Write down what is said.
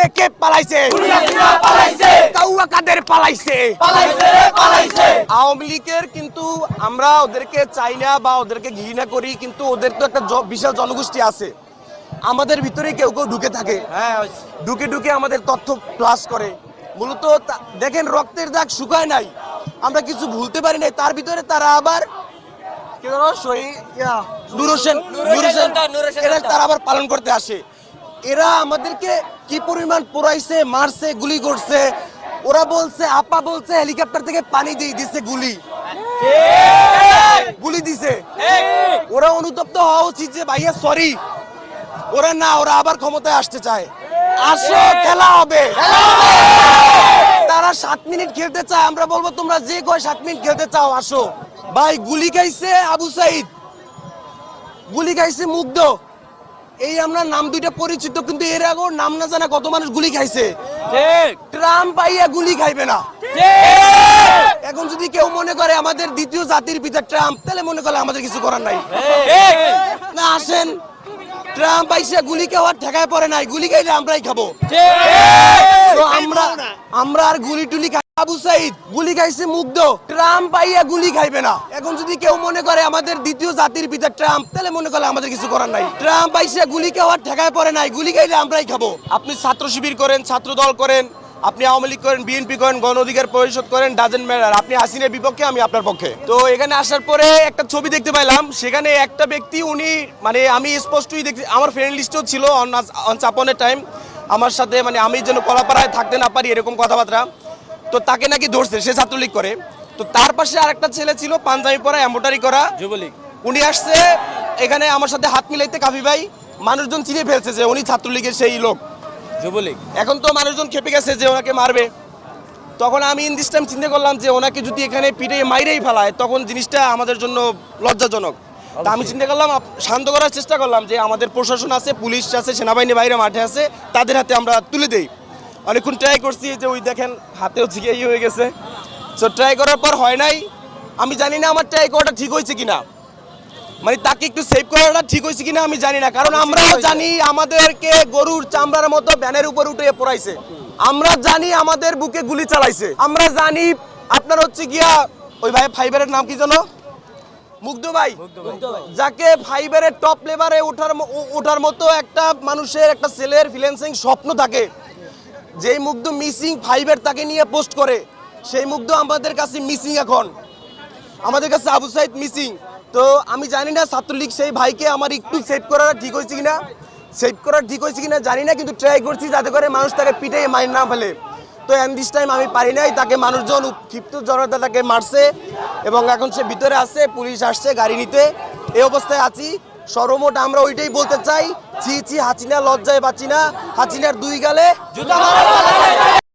পালাইছে কে পালাইছে? কাউয়া কাদের পালাইছে। আওয়ামী লীগের কিন্তু আমরা ওদেরকে চাই না বা ওদেরকে ঘৃণা করি কিন্তু ওদের তো একটা বিশাল জনগোষ্ঠী আছে। আমাদের ভিতরে কেউ কেউ ঢুকে থাকে। ঢুকে ঢুকে আমাদের তথ্য প্লাস করে। মূলত দেখেন রক্তের দাগ শুকায় নাই। আমরা কিছু ভুলতে পারি নাই। তার ভিতরে তারা আবার তারা আবার পালন করতে আসে। এরা আমাদেরকে কি পরিমাণ পোড়াইছে মারছে গুলি করছে? ওরা বলছে আপা বলছে হেলিকপ্টার থেকে পানি দিয়ে দিছে গুলি। গুলি দিছে। ওরা অনুতপ্ত হওয়া উচিত যে ভাইয়া সরি ওরা না ওরা আবার ক্ষমতায় আসতে চায়। আসো খেলা হবে। তারা সাত মিনিট খেলতে চায়। আমরা বলব তোমরা যে কয় সাত মিনিট খেলতে চাও আসো। ভাই গুলি খাইছে আবু সাইদ। গুলি খাইছে মুগ্ধ। এই আমরা নাম দুইটা পরিচিত কিন্তু এর আগেও নাম না জানা কত মানুষ গুলি খাইছে। ট্রাম্প পাইয়া গুলি খাইবে না। এখন যদি কেউ মনে করে আমাদের দ্বিতীয় জাতির পিতা ট্রাম্প তাহলে মনে করে আমাদের কিছু করার নাই। না আসেন। ট্রাম্প আইসা গুলি খাওয়ার ঠেকায় পড়ে নাই। গুলি খাইলে আমরাই খাব। আমরা আমরা আর গুলি টুলি খাই আবু সাইদ, গুলি খাইছে মুগ্ধ। ট্রাম্প পাইয়া গুলি খাইবে না। এখন যদি কেউ মনে করে আমাদের দ্বিতীয় জাতির পিতা ট্রাম্প, তাহলে মনে করে আমাদের কিছু করার নাই। ট্রাম্প পাইছে গুলি খাওয়ার ঠেকায় পড়ে নাই। গুলি খাইলে আমরাই খাব। আপনি ছাত্র শিবির করেন, ছাত্র দল করেন, আপনি আওয়ামী লীগ করেন, বিএনপি করেন, গণ অধিকার পরিষদ করেন ডাজেন্ট ম্যাটার আপনি হাসিনের বিপক্ষে, আমি আপনার পক্ষে। তো এখানে আসার পরে একটা ছবি দেখতে পাইলাম, সেখানে একটা ব্যক্তি, উনি মানে আমি স্পষ্টই দেখছি আমার ফ্রেন্ড লিস্টও ছিল অন চাপনের টাইম আমার সাথে মানে আমি যেন কলাপাড়ায় থাকতে না পারি, এরকম কথাবার্তা। তো তাকে নাকি ধরছে সে ছাত্রলীগ করে। তো তার পাশে আরেকটা ছেলে ছিল পাঞ্জাবি পরা এম্বোটারি করা। যুবলীগ। উনি আসছে এখানে আমার সাথে হাত মিলাইতে কাফি ভাই মানুষজন চিনে ফেলছে যে উনি ছাত্রলীগের সেই লোক। যুবলীগ। এখন তো মানুষজন খেপে গেছে যে ওনাকে মারবে। তখন আমি ইন দিস টাইম চিন্তা করলাম যে ওনাকে যদি এখানে পিঠে মাইরেই ফেলায় তখন জিনিসটা আমাদের জন্য লজ্জাজনক। তা আমি চিন্তা করলাম শান্ত করার চেষ্টা করলাম যে আমাদের প্রশাসন আছে পুলিশ আছে সেনাবাহিনী বাইরে মাঠে আছে তাদের হাতে আমরা তুলে দেই। অনেকক্ষণ ট্রাই করছি যে ওই দেখেন হাতেও ঝিকে ইয়ে হয়ে গেছে। সো ট্রাই করার পর হয় নাই। আমি জানি না আমার ট্রাই করাটা ঠিক হয়েছে কিনা। মানে তাকে একটু সেভ করাটা ঠিক হয়েছে কিনা আমি জানি না। কারণ আমরাও জানি আমাদেরকে গরুর চামড়ার মতো ব্যানের উপর উঠে পড়াইছে। আমরা জানি আমাদের বুকে গুলি চালাইছে। আমরা জানি আপনার হচ্ছে গিয়া ওই ভাই ফাইবারের নাম কি জানো মুগ্ধ ভাই। যাকে ফাইবারের টপ লেভারে ওঠার ওঠার মতো একটা মানুষের একটা ছেলের ফিলেন্সিং স্বপ্ন থাকে। যেই মুগ্ধ মিসিং ফাইবার তাকে নিয়ে পোস্ট করে, সেই মুগ্ধ আমাদের কাছে মিসিং এখন। আমাদের কাছে আবু সাইদ মিসিং তো আমি জানি না ছাত্রলীগ সেই ভাইকে আমার একটু সেভ করাটা ঠিক হয়েছে কিনা। সেভ করা ঠিক হয়েছে কিনা জানি না, কিন্তু ট্রাই করছি যাতে করে মানুষ তাকে পিঠে মাইন না ফেলে। তো এন দিস টাইম আমি পারি নাই, তাকে মানুষজন ক্ষিপ্ত জনতা তাকে মারছে এবং এখন সে ভিতরে আছে, পুলিশ আসছে গাড়ি নিতে। এই অবস্থায় আছি। সর্বমোট আমরা ওইটাই বলতে চাই চি চি হাচিনা লজ্জায় বাঁচিনা হাচিনার দুই গালে।